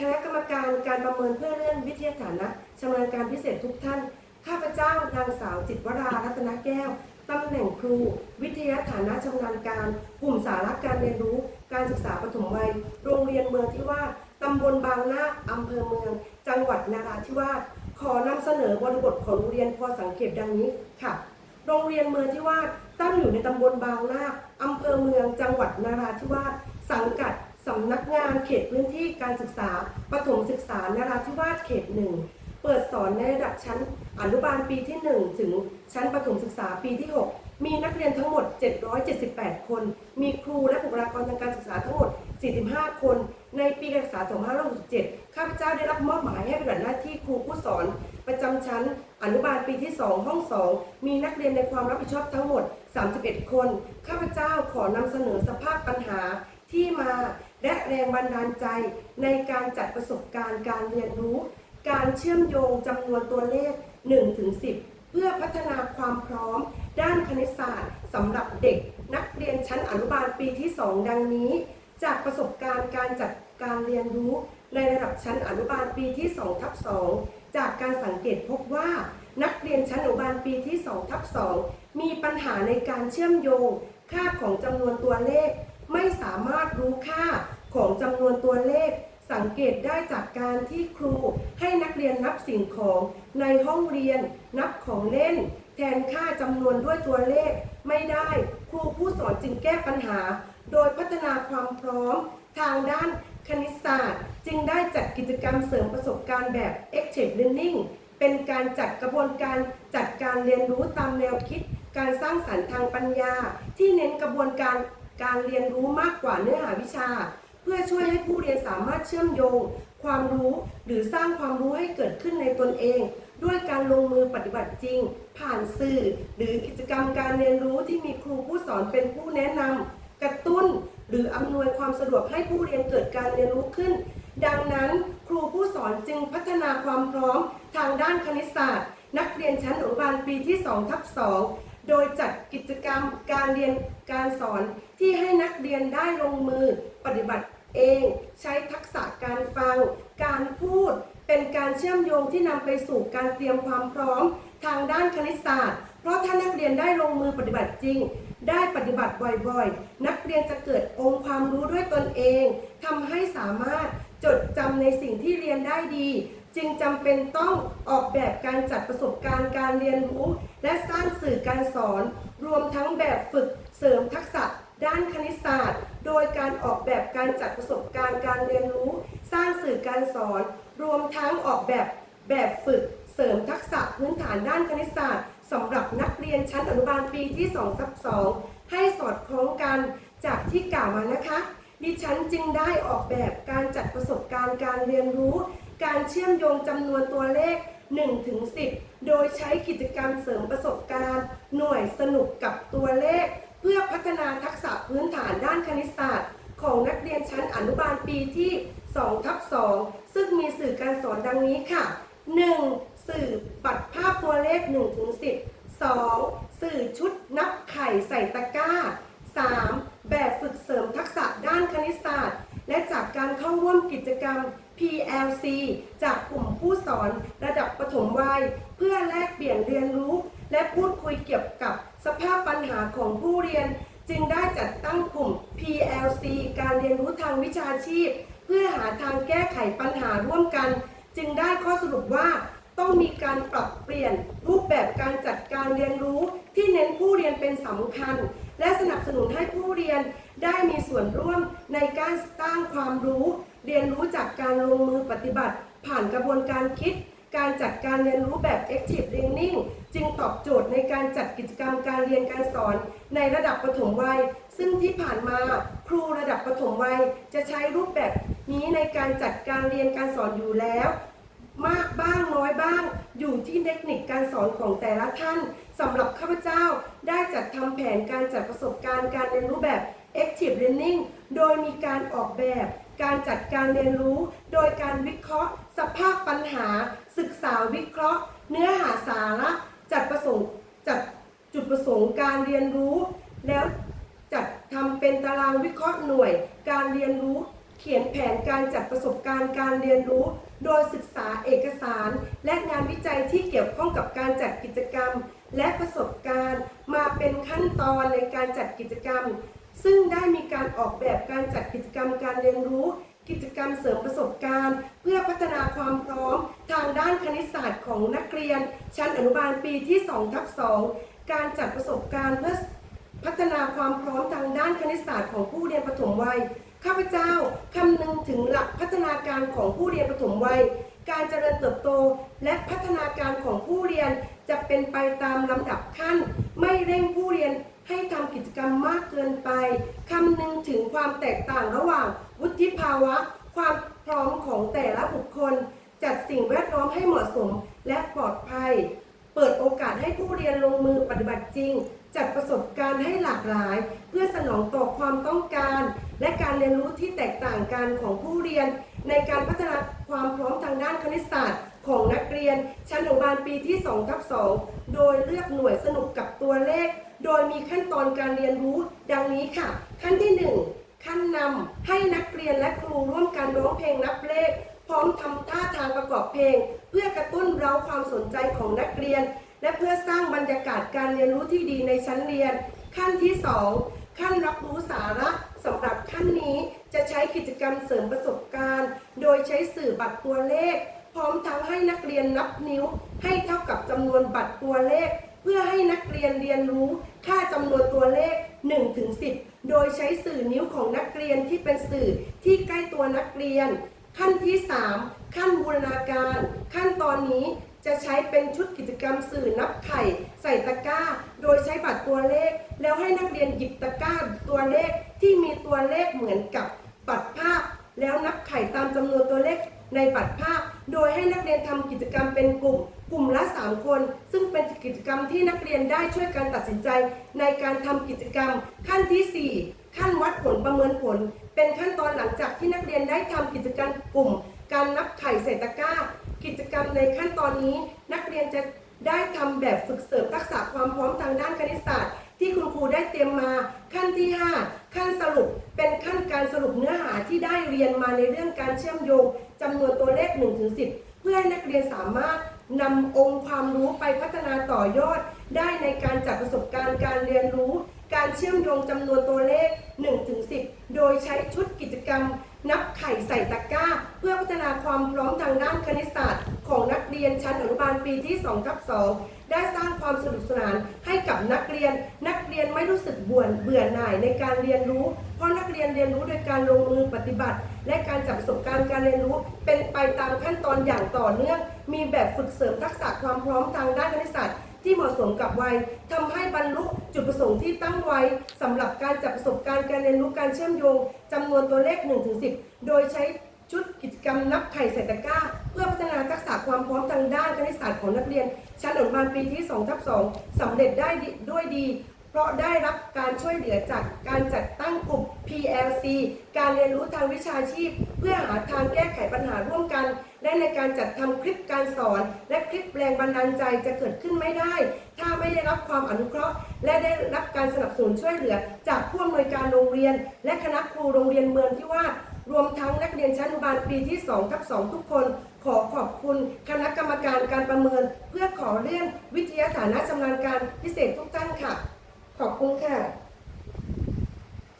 คณะกรรมการการประเมินเพื่อเลื่อนวิทยาฐานะชำนาญการพิเศษทุกท่าน ข้าพเจ้านางสาวจิตวรารัตนแก้วตำแหน่งครู วิทยาฐานะชำนาญการ กลุ่มสาระการเรียนรู้ การศึกษาปฐมวัย โรงเรียนเมืองที่ว่าตำบลบางนาอำเภอเมือง จังหวัดนาราธิวาสขอนำเสนอบริบทของโรงเรียนพอสังเกตดังนี้ค่ะ โรงเรียนเมืองที่ว่าตั้งอยู่ในตำบลบางนาอำเภอเมือง จังหวัดนาราธิวาสสังกัด สำนักงานเขตพื้นที่การศึกษาปฐมศึกษานราธิวาสเขตหนึ่งเปิดสอนในระดับชั้นอนุบาลปีที่ 1 ถึงชั้นประถมศึกษาปีที่ 6 มีนักเรียนทั้งหมด 778 คน มีครูและบุคลากรทางการศึกษาทั้งหมด 45 คน ในปีการศึกษา 2567 ข้าพเจ้าได้รับมอบหมายให้ปฏิบัติหน้าที่ครูผู้สอน ประจำชั้นอนุบาลปีที่ 2 ห้อง 2 มีนักเรียนในความรับผิดชอบทั้งหมด 31 คน ข้าพเจ้าขอนำเสนอสภาพปัญหาที่มา และแรงบันดาลใจในการจัดประสบการณ์การเรียนรู้ การเชื่อมโยงจำนวนตัวเลข 1-10 เพื่อพัฒนาความพร้อม ด้านคณิตศาสตร์สำหรับเด็ก นักเรียนชั้นอนุบาลปีที่ 2 ดังนี้ จากประสบการณ์การจัดการเรียนรู้ ในระดับชั้นอนุบาลปีที่2ทับ2จากการสังเกตพบว่า นักเรียนชั้นอนุบาลปีที่2ทับ2มีปัญหาในการเชื่อมโยง ค่าของจำนวนตัวเลข ไม่สามารถรู้ค่าของจำนวนตัวเลข สังเกตได้จากการที่ครูให้นักเรียนนับสิ่งของในห้องเรียนนับของเล่น แทนค่าจำนวนด้วยตัวเลขไม่ได้ ครูผู้สอนจึงแก้ปัญหา โดยพัฒนาความพร้อม ทางด้านคณิตศาสตร์ จึงได้จัดกิจกรรมเสริมประสบการณ์แบบ Active Learning เป็นการจัดกระบวนการจัดการเรียนรู้ตามแนวคิด การสร้างสรรค์ทางปัญญา ที่เน้นกระบวนการ การเรียนรู้มากกว่าเนื้อหาวิชา เพื่อช่วยให้ผู้เรียนสามารถเชื่อมโยง ความรู้หรือสร้างความรู้ให้เกิดขึ้นในตนเอง ด้วยการลงมือปฏิบัติจริง ผ่านสื่อ หรือกิจกรรมการเรียนรู้ที่มีครูผู้สอนเป็นผู้แนะนำกระตุ้น หรืออำนวยความสะดวกให้ผู้เรียนเกิดการเรียนรู้ขึ้น ดังนั้น ครูผู้สอนจึงพัฒนาความพร้อมทางด้านคณิตศาสตร์ นักเรียนชั้นอนุบาลปีที่2ทับ2 โดยจัดกิจกรรมการเรียนการสอนที่ให้นักเรียนได้ลงมือปฏิบัติเอง ใช้ทักษะการฟัง การพูด เป็นการเชื่อมโยงที่นำไปสู่การเตรียมความพร้อมทางด้านคณิตศาสตร์ เพราะถ้านักเรียนได้ลงมือปฏิบัติจริง ได้ปฏิบัติบ่อยๆ นักเรียนจะเกิดองค์ความรู้ด้วยตนเองทำให้สามารถ จดจำในสิ่งที่เรียนได้ดี จึงจำเป็นต้องออกแบบการจัดประสบการณ์การเรียนรู้ และสร้างสื่อการสอน รวมทั้งแบบฝึกเสริมทักษะด้านคณิตศาสตร์ โดยการออกแบบการจัดประสบการณ์การเรียนรู้ สร้างสื่อการสอน รวมทั้งออกแบบแบบฝึกเสริมทักษะพื้นฐานด้านคณิตศาสตร์สำหรับนักเรียนชั้นอนุบาลปีที่2ทับ2ให้สอดคล้องกันจากที่กล่าวมานะคะ ดิฉันจึงได้ออกแบบการจัดประสบการณ์การเรียนรู้ การเชื่อมโยงจำนวนตัวเลข1ถึง10 โดยใช้กิจกรรมเสริมประสบการณ์ หน่วยสนุกกับตัวเลข เพื่อพัฒนาทักษะพื้นฐานด้านคณิตศาสตร์ ของนักเรียนชั้นอนุบาลปีที่2ทับ2ซึ่งมีสื่อการสอนดังนี้ค่ะ 1. สื่อปัดภาพตัวเลข1ถึง10 2. สื่อชุดนับไข่ใส่ตะกร้า รรม PLC จากกลุ่มผู้สอนระดับปฐมวัย เพื่อแลกเปลี่ยนเรียนรู้ และพูดคุยเกี่ยวกับสภาพปัญหาของผู้เรียน จึงได้จัดตั้งกลุ่ม PLC การเรียนรู้ทางวิชาชีพ เพื่อหาทางแก้ไขปัญหาร่วมกัน จึงได้ข้อสรุปว่าต้องมีการปรับเปลี่ยนรูปแบบการจัดการเรียนรู้ ที่เน้นผู้เรียนเป็นสำคัญ และสนับสนุนให้ผู้เรียนได้มีส่วนร่วมในการสร้างความรู้ เรียนรู้จากการลงมือปฏิบัติ ผ่านกระบวนการคิด การจัดการเรียนรู้แบบ active learning จึงตอบโจทย์ในการจัดกิจกรรมการเรียนการสอน ในระดับปฐมวัย ซึ่งที่ผ่านมาครูระดับปฐมวัย จะใช้รูปแบบนี้ในการจัดการเรียนการสอนอยู่แล้ว มากบ้างน้อยบ้าง อยู่ที่เทคนิคการสอนของแต่ละท่านสำหรับข้าพเจ้าได้จัดทำแผนการจัดประสบการณ์การเรียนรู้แบบ Active Learning โดยมีการออกแบบ การจัดการเรียนรู้ โดยการวิเคราะห์ สภาพปัญหา ศึกษาวิเคราะห์ เนื้อหาสาระจัดประสงค์จัดจุดประสงค์การเรียนรู้ แล้วจัดทำเป็นตารางวิเคราะห์หน่วย การเรียนรู้ ขียนแผนการจัดประสบการณ์การเรียนรู้ โดยศึกษาเอกสาร และงานวิจัยที่เกี่ยวข้องกับการจัดกิจกรรม และประสบการณ์ มาเป็นขั้นตอนในการจัดกิจกรรม ซึ่งได้มีการออกแบบการจัดกิจกรรมการเรียนรู้ กิจกรรมเสริมประสบการณ์ เพื่อพัฒนาความพร้อม ทางด้านคณิตศาสตร์ของนักเรียน ชั้นอนุบาลปีที่2ทับ2การจัดประสบการณ์เพื่อพัฒนาความพร้อมทางด้านคณิตศาสตร์ของผู้เรียนประถมวัย ข้าพเจ้าคำนึงถึงหลักพัฒนาการของผู้เรียนประถมวัย การเจริญเติบโต และพัฒนาการของผู้เรียนจะเป็นไปตามลำดับขั้น ไม่เร่งผู้เรียนให้ทำกิจกรรมมากเกินไปคำนึงถึงความแตกต่างระหว่าง วุฒิภาวะ ความพร้อมของแต่ละบุคคล จัดสิ่งแวดล้อมให้เหมาะสมและปลอดภัย เปิดโอกาสให้ผู้เรียนลงมือปฏิบัติจริง จัดประสบการณ์ให้หลากหลาย เพื่อสนองต่อความต้องการ และการเรียนรู้ที่แตกต่างกันของผู้เรียน ในการพัฒนาความพร้อมทางด้านคณิตศาสตร์ ของนักเรียน ชั้นอนุบาลปีที่2ทับ2โดยเลือกหน่วยสนุกกับตัวเลข โดยมีขั้นตอนการเรียนรู้ดังนี้ค่ะ ขั้นที่ 1 ขั้นนำให้นักเรียนและครูร่วมกันร้องเพลงนับเลข พร้อมทำท่าทางประกอบเพลง เพื่อกระตุ้นเร้าความสนใจของนักเรียน และเพื่อสร้างบรรยากาศการเรียนรู้ที่ดีในชั้นเรียน ขั้นที่ 2 ขั้นรับรู้สาระสำหรับขั้นนี้จะใช้กิจกรรมเสริมประสบการณ์ โดยใช้สื่อบัตรตัวเลข พร้อมทั้งให้นักเรียนนับนิ้ว ให้เท่ากับจำนวนบัตรตัวเลข เพื่อให้นักเรียนเรียนรู้ค่าจำนวนตัวเลข1ถึงโดยใช้สื่อนิ้วของนักเรียนที่เป็นสื่อที่ใกล้ตัวนักเรียน ขั้นที่ 3 ขั้นบูรณาการ ขั้นตอนนี้จะใช้เป็นชุดกิจกรรมสื่อนับไข่ ใส่ตะกร้า โดยใช้บัตรตัวเลข แล้วให้นักเรียนหยิบตะกร้าตัวเลขที่มีตัวเลขเหมือนกับบัตรภาพ แล้วนับไข่ตามจำนวนตัวเลขในบัตรภาพ โดยให้นักเรียนทำกิจกรรมเป็นกลุ่ม กลุ่มละ 3 คน ซึ่งเป็นกิจกรรมที่นักเรียนได้ช่วยกันตัดสินใจ ในการทำกิจกรรม ขั้นทีสี่ 4 ขั้นวัดผลประเมินผล เป็นขั้นตอนหลังจากที่นักเรียนได้ทำกิจกรรมกลุ่ม การนับไข่ใส่ตะกร้า กิจกรรมในขั้นตอนนี้ นักเรียนจะได้ทำแบบฝึกเสริมทักษะความพร้อมทางด้านคณิตศาสตร์ ที่คุณครูได้เตรียมมาขั้นที่ 5 ขั้นสรุปเป็นขั้นการสรุปเนื้อหาที่ได้เรียนมาในเรื่องการเชื่อมโยงจำนวนตัวเลข1ถึง10 เพื่อให้นักเรียนสามารถนำองค์ความรู้ไปพัฒนาต่อยอด ได้ในการจัดประสบการณ์การเรียนรู้ การเชื่อมโยงจำนวนตัวเลข1ถึง10 โดยใช้ชุดกิจกรรม นับไข่ใส่ตะกร้า เพื่อพัฒนาความพร้อมทางด้านคณิตศาสตร์ ของนักเรียนชั้นอนุบาลปีที่2ทับ2ได้สร้างความสนุกสนานให้กับนักเรียน นักเรียนไม่รู้สึกบ่วนเบื่อหน่ายในการเรียนรู้ เพราะนักเรียนเรียนรู้โดยการลงมือปฏิบัติ และการจับประสบการณ์การเรียนรู้ เป็นไปตามขั้นตอนอย่างต่อเนื่อง มีแบบฝึกเสริมทักษะความพร้อมทางด้านคณิตศาสตร์ ที่เหมาะสมกับวัยทำให้บรรลุจุดประสงค์ที่ตั้งไว้สำหรับการจัดประสบการณ์การเรียนรู้การเชื่อมโยงจำนวนตัวเลข1ถึง10โดยใช้ชุดกิจกรรมนับไข่ใส่ตะกร้า เพื่อพัฒนาทักษะความพร้อมทางด้านคณิตศาสตร์ของนักเรียน ชั้นอนุบาลปีที่2ทับ2สำเร็จได้ด้วยดี เพราะได้รับการช่วยเหลือจากการจัดตั้งกลุ่ม PLC การเรียนรู้ทางวิชาชีพ เพื่อหาทางแก้ไขปัญหาร่วมกัน และในการจัดทำคลิปการสอน และคลิปแรงบันดาลใจจะเกิดขึ้นไม่ได้ ถ้าไม่ได้รับความอนุเคราะห์ และได้รับการสนับสนุนช่วยเหลือ จากผู้อำนวยการโรงเรียน และคณะครูโรงเรียนเมืองที่ว่ารวมทั้งนักเรียนชั้นอนุบาลปีที่2ทับ2ทุกคน ขอขอบคุณคณะกรรมการการประเมิน เพื่อขอเลื่อนวิทยาฐานะชำนาญการพิเศษทุกท่านค่ะ ขอบคุณค่ะ